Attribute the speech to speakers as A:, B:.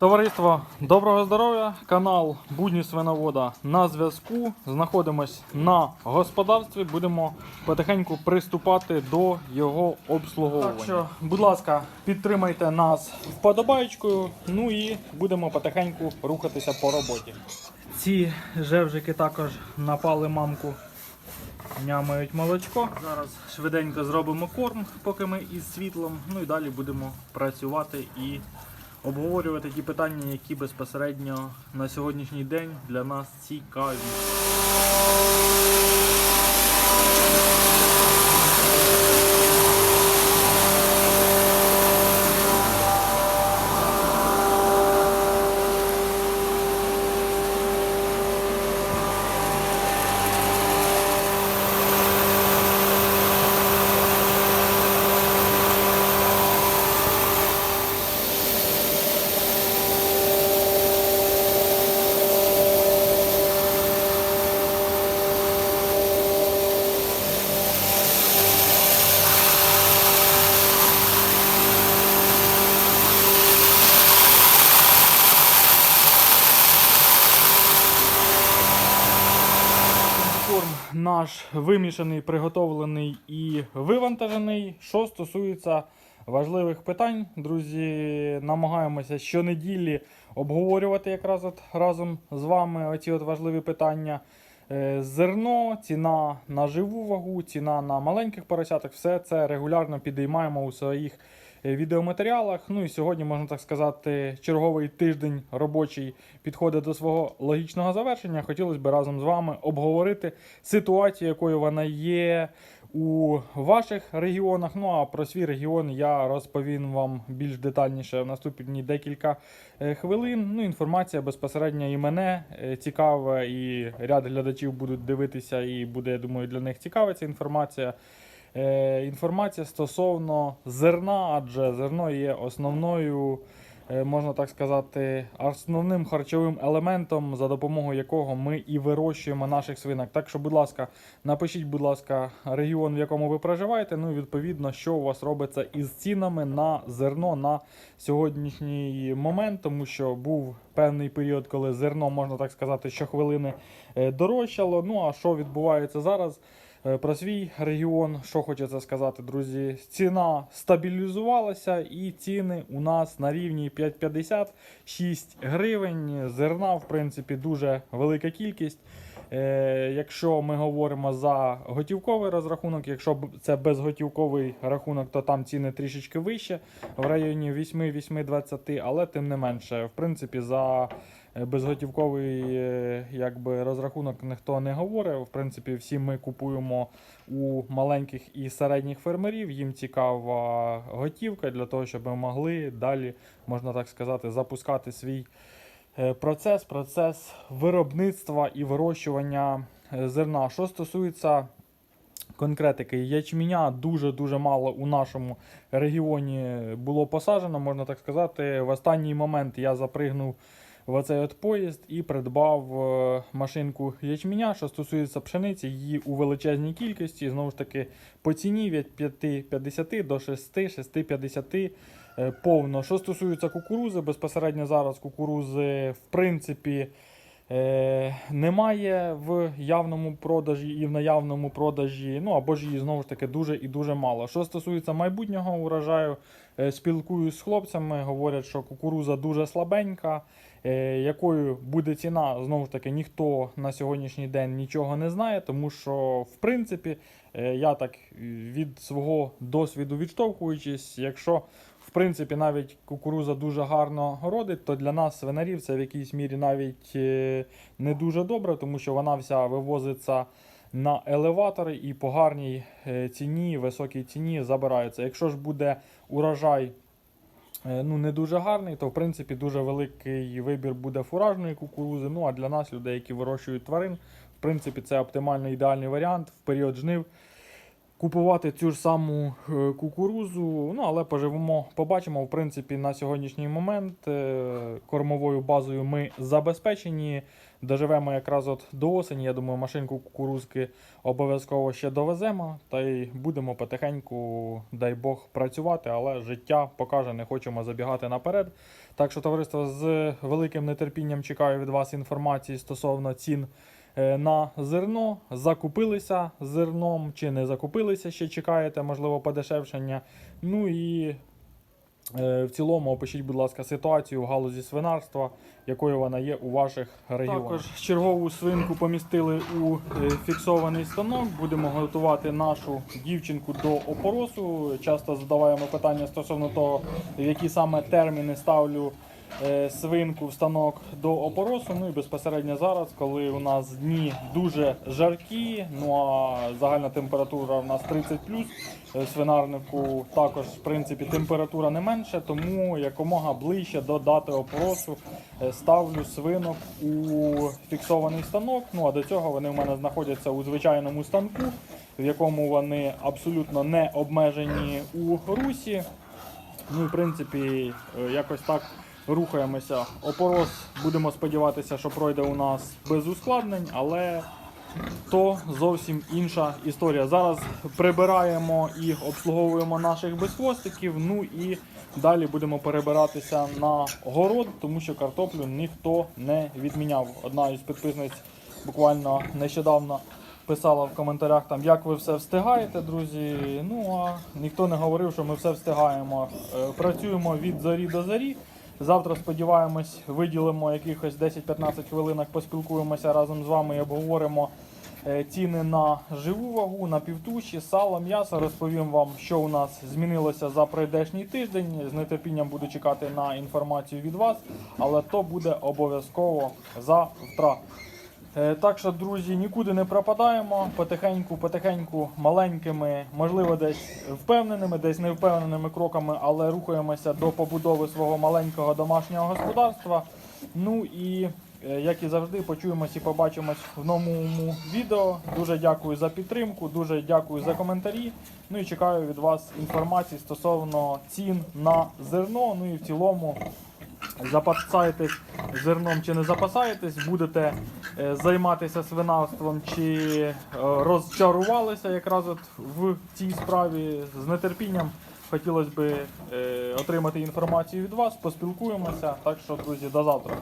A: Товариство, доброго здоров'я! Канал Будні свиновода на зв'язку. Знаходимось на господарстві. Будемо потихеньку приступати до його обслуговування. Так що, будь ласка, підтримайте нас вподобайкою. Ну і будемо потихеньку рухатися по роботі. Ці жевжики також напали мамку. Нямають молочко. Зараз швиденько зробимо корм, поки ми із світлом. Ну і далі будемо працювати і обговорювати ті питання, які безпосередньо на сьогоднішній день для нас цікаві. Корм наш вимішаний, приготовлений і вивантажений. Що стосується важливих питань, друзі, намагаємося щонеділі обговорювати якраз от разом з вами оці от важливі питання. Е, Зерно, ціна на живу вагу, ціна на маленьких поросяток, все це регулярно підіймаємо у своїх е, відеоматеріалах. Ну і сьогодні, можна так сказати, черговий тиждень робочий підходить до свого логічного завершення. Хотілося б разом з вами обговорити ситуацію, якою вона є у ваших регіонах. Ну а про свій регіон я розповім вам більш детальніше в наступні декілька е, хвилин. Ну, інформація безпосередньо і мене е, цікава, і ряд глядачів будуть дивитися, і буде, я думаю, для них цікава ця інформація. Е, інформація стосовно зерна, адже зерно є основною, можна так сказати, основним харчовим елементом, за допомогою якого ми і вирощуємо наших свинок. Так що, будь ласка, напишіть, будь ласка, регіон, в якому ви проживаєте. Ну і відповідно, що у вас робиться із цінами на зерно на сьогоднішній момент, тому що був певний період, коли зерно, можна так сказати, щохвилини е, дорожчало. Ну а що відбувається зараз? Е, Про свій регіон, що хочеться сказати, друзі, ціна стабілізувалася, і ціни у нас на рівні 5,56 гривень. Зерна, в принципі, дуже велика кількість. Е, якщо ми говоримо за готівковий розрахунок, якщо це безготівковий рахунок, то там ціни трішечки вище, в районі 8-8,20, але тим не менше, в принципі, за безготівковий е, якби, розрахунок ніхто не говорить. В принципі, всі ми купуємо у маленьких і середніх фермерів. Їм цікава готівка для того, щоб ми могли далі, можна так сказати, запускати свій е, процес, процес виробництва і вирощування е, зерна. Що стосується конкретики, ячменя дуже-дуже мало у нашому регіоні було посаджено, можна так сказати. В останній момент я запригнув в оцей от поїзд і придбав е, машинку ячменя. Що стосується пшениці, її у величезній кількості. Знову ж таки, по ціні від 5,50 до 6, 6,50 е, повно. Що стосується кукурузи, безпосередньо зараз кукурузи, в принципі, немає в явному продажі і в наявному продажі. Ну або ж її знову ж таки дуже і дуже мало. Що стосується майбутнього урожаю, е, спілкуюсь з хлопцями, говорять, що кукуруза дуже слабенька. Е, Якою буде ціна, знову ж таки, ніхто на сьогоднішній день нічого не знає, тому що, в принципі, е, я так е, від свого досвіду відштовхуючись, якщо в принципі навіть кукуруза дуже гарно родить, то для нас, свинарів, це в якійсь мірі навіть е, не дуже добре, тому що вона вся вивозиться на елеватори і по гарній е, ціні, високій ціні забирається. Якщо ж буде урожай е, ну, не дуже гарний, то в принципі дуже великий вибір буде фуражної кукурузи. Ну а для нас, людей, які вирощують тварин, в принципі, це оптимальний ідеальний варіант в період жнив. Купувати цю ж саму е, кукурузу. Ну, але поживемо, побачимо. В принципі, на сьогоднішній момент е, кормовою базою ми забезпечені. Доживемо якраз от до осені. Я думаю, машинку кукурузки обов'язково ще довеземо. Та й будемо потихеньку, дай Бог, працювати, але життя покаже, не хочемо забігати наперед. Так що, товариство, з великим нетерпінням чекаю від вас інформації стосовно цін на зерно. Закупилися зерном чи не закупилися, ще чекаєте, можливо, подешевшення. Ну і е, в цілому опишіть, будь ласка, ситуацію в галузі свинарства, якою вона є у ваших регіонах. Також чергову свинку помістили у е, фіксований станок. Будемо готувати нашу дівчинку до опоросу. Часто задаваємо питання стосовно того, в які саме терміни ставлю е, свинку в станок до опоросу. Ну і безпосередньо зараз, коли у нас дні дуже жаркі, ну а загальна температура у нас 30 е, свинарнику також в принципі температура не менше, тому якомога ближче до дати опоросу е, ставлю свинок у фіксований станок. Ну а до цього вони в мене знаходяться у звичайному станку, в якому вони абсолютно не обмежені у русі. Ну в принципі, е, якось так рухаємося. Опорос будемо сподіватися, що пройде у нас без ускладнень, але то зовсім інша історія. Зараз прибираємо і обслуговуємо наших безхвостиків. Ну і далі будемо перебиратися на город, тому що картоплю ніхто не відміняв. Одна із підписниць буквально нещодавно писала в коментарях, там, як ви все встигаєте, друзі. Ну а ніхто не говорив, що ми все встигаємо. Е, Працюємо від зорі до зорі. Завтра, сподіваємось, виділимо якихось 10-15 хвилинок, поспілкуємося разом з вами і обговоримо е, ціни на живу вагу, на півтуші, сало, м'ясо. Розповім вам, що у нас змінилося за прийдешній тиждень. З нетерпінням буду чекати на інформацію від вас, але то буде обов'язково завтра. Е, Так що, друзі, нікуди не пропадаємо. Потихеньку, потихеньку, маленькими, можливо, десь впевненими, десь невпевненими кроками, але рухаємося до побудови свого маленького домашнього господарства. Ну і е, як і завжди, почуємось і побачимось в новому відео. Дуже дякую за підтримку, дуже дякую за коментарі. Ну і чекаю від вас інформації стосовно цін на зерно. Ну і в цілому запасаєтесь зерном чи не запасаєтесь, будете е, займатися свинавством чи е, розчарувалися якраз от в цій справі з нетерпінням. Хотілося б е, отримати інформацію від вас, поспілкуємося. Так що, друзі, до завтра.